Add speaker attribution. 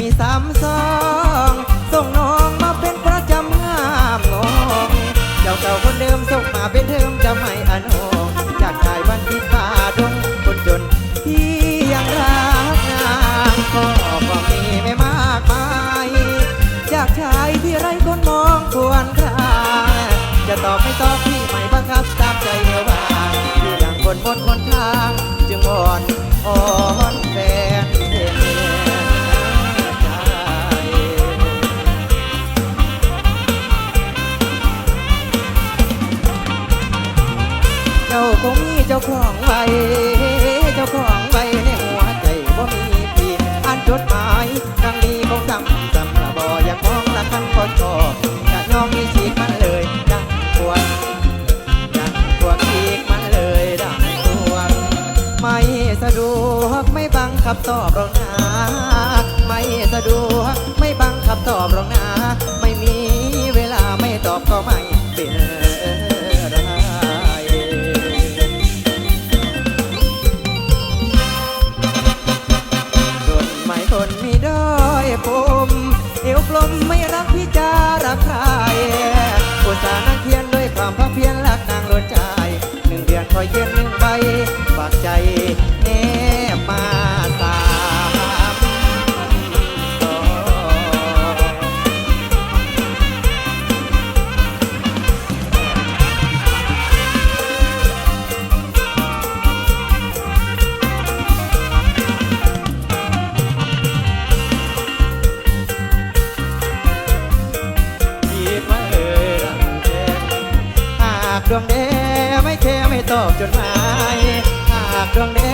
Speaker 1: มีสามสองส่งน้องมาเป็นประจำงามงงเจ้าเก่าคนเดิมส่งมาเป็นเทิมจะไม่อนงจากชายบ้านที่ป่าดงคนจนที่ยังรักนางก็ก็มีไม่มากมายจากชายที่ไร้คนมองควรค่าจะตอบไม่ตอบพี่ไม่บังคับตามใจเอวบางที่ดังคนบน จ้าคงมีเจ้าของไว้ เจ้าของไว้ในหัวใจว่ามีปีอ่านจดหมายครั้งนี้คงจำจำละบออยากมองละคันก็ชอบจะยอมมีฉีกมันเลยดังปวดดังปวดฉีกมันเลยดังปวดไม่สะดวกไม่บังคับตอบรอกนะไม่สะดวกไม่บังคับตอบรอกนะ ผมเอวกลมไม่รักพี่จารักใครอุตส่าห์นั่งเขียนด้วยความภาคเพียรรักนางล้นใจหนึ่งเดือนคอยเย็นหนึ่งใบากดวงแดไม่แค่ไม่ตอบจดหมายหากดวงแด